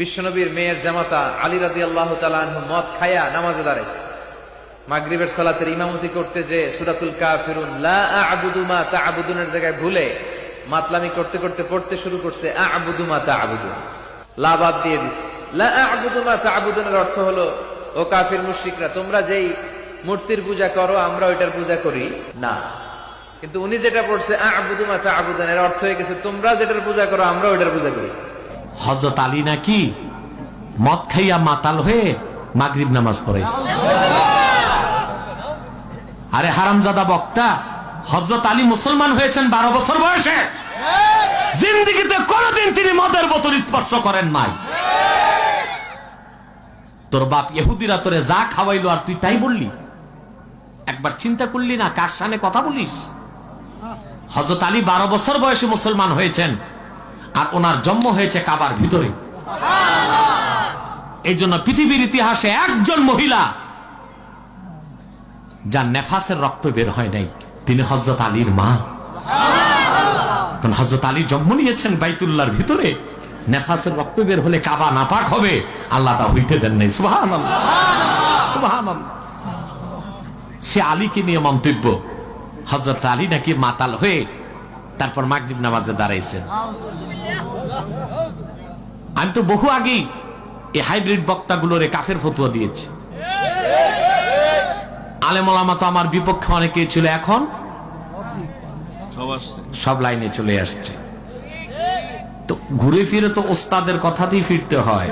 বিশ্বনবীর মেয়ের জামাতা আলী রাদি আল্লাহ মদ খায়া নামাজে দাঁড়াইছে। মাগরিবের সালাতের ইমামতি করতে যে সুরাতুল কাফিরুন, লা আ'বুদু মা তা'বুদুনের জায়গায় ভুলে মাতলামি করতে করতে পড়তে শুরু করছে, আ'বুদু মা তা'বুদুন। লা বাদ দিয়ে দিছে। লা আ'বুদু মা তা'বুদুনের অর্থ হলো, ও কাফির মুশরিকরা, তোমরা যেই মূর্তির পূজা করো, আমরা ওইটার পূজা করি। না। কিন্তু উনি যেটা পড়ছে, আ'বুদু মা তা'বুদুন, এর অর্থ হয়ে গেছে, তোমরা যেটার পূজা করো, আমরা ওইটার পূজা করি। হজরত আলী নাকি মদ খাইয়া মাতাল হয়ে মাগরিব নামাজ পড়াইছে। আরে হারামজাদা বক্তা হজরত আলী মুসলমান হয়েছেন বারো বছর বয়সে। জিন্দিগিতে কোনদিন তিনি মদের বোতল স্পর্শ করেন নাই। তোর বাপ ইহুদিরা তোরে যা খাওয়াইলো আর তুই তাই বললি। একবার চিন্তা করলি না, কার সামনে কথা বলিস? হজরত আলী বারো বছর বয়সে মুসলমান হয়েছেন। আর ওনার জন্ম হয়েছে কাবার ভিতরে। এই জন্য পৃথিবীর ইতিহাসে একজন মহিলা যার নেফাসের রক্ত বের হয় নাই তিনি হজরত আলীর মা। কারণ হজরত আলী জন্ম নিয়েছেন বাইতুল্লাহর ভিতরে। নেফাসের রক্ত বের হলে কাবা নাপাক হবে আল্লাহ তা হইতে দেন নাই। সুবাহান সে আলীকে নিয়ে মন্তব্য হজরত আলী নাকি মাতাল হয়ে তারপর মাগরিব নামাজে দাঁড়াইছেন। আমি তো বহু আগেই এই হাইব্রিড বক্তাগুলোরে কাফের ফতুয়া দিয়েছি। আলেমলামা তো আমার বিপক্ষে অনেকেই ছিল এখন সব লাইনে চলে আসছে। তো ঘুরে ফিরে তো ওস্তাদের কথাতেই ফিরতে হয়।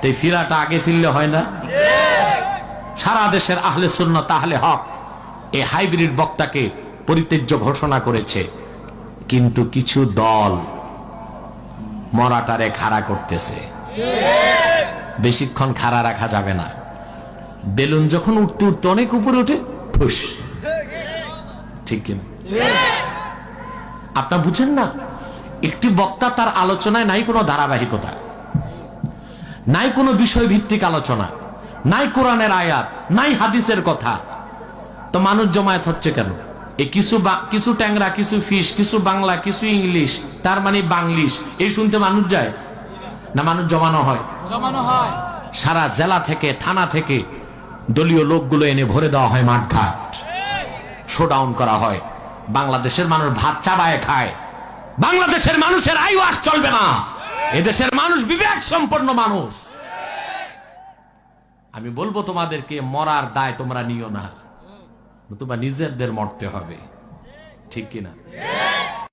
তো এই ফিরাটা আগে ফিরলে হয় না? সারা দেশের আহলে সুন্নাত তাহলে হক এই হাইব্রিড বক্তাকে পরিত্যাজ্য ঘোষণা করেছে। কিন্তু কিছু দল মরাটারে খাড়া করতেছে। বেশিক্ষণ খাড়া রাখা যাবে না। বেলুন যখন উঠতে উঠতে অনেক উপরে উঠে, ফুস। ঠিক আপনার বুঝেন না, একটি বক্তা তার আলোচনায় নাই কোনো ধারাবাহিকতা, নাই কোনো বিষয় ভিত্তিক আলোচনা, নাই কোরআনের আয়াত, নাই হাদিসের কথা। তো মানুষ জমায়েত হচ্ছে কেন? এই কিছু কিছু ট্যাংরা কিছু ফিশ কিছু বাংলা কিছু ইংলিশ তার মানে বাংলিশ। এই শুনতে মানুষ যায়? না মানুষ জমানো হয়? সারা জেলা থেকে থানা থেকে দলীয় লোকগুলো এনে ভরে দেওয়া হয় মাঠঘাট। শোডাউন করা হয়। বাংলাদেশের মানুষ ভাত চাবায় খায়। বাংলাদেশের মানুষের আয়ু আস চলবে না। এদেশের মানুষ বিবেক সম্পন্ন মানুষ। আমি বলব তোমাদেরকে মরার দায় তোমরা নিও না। নতুবা নিজেদের মরতে হবে। ঠিক কিনা?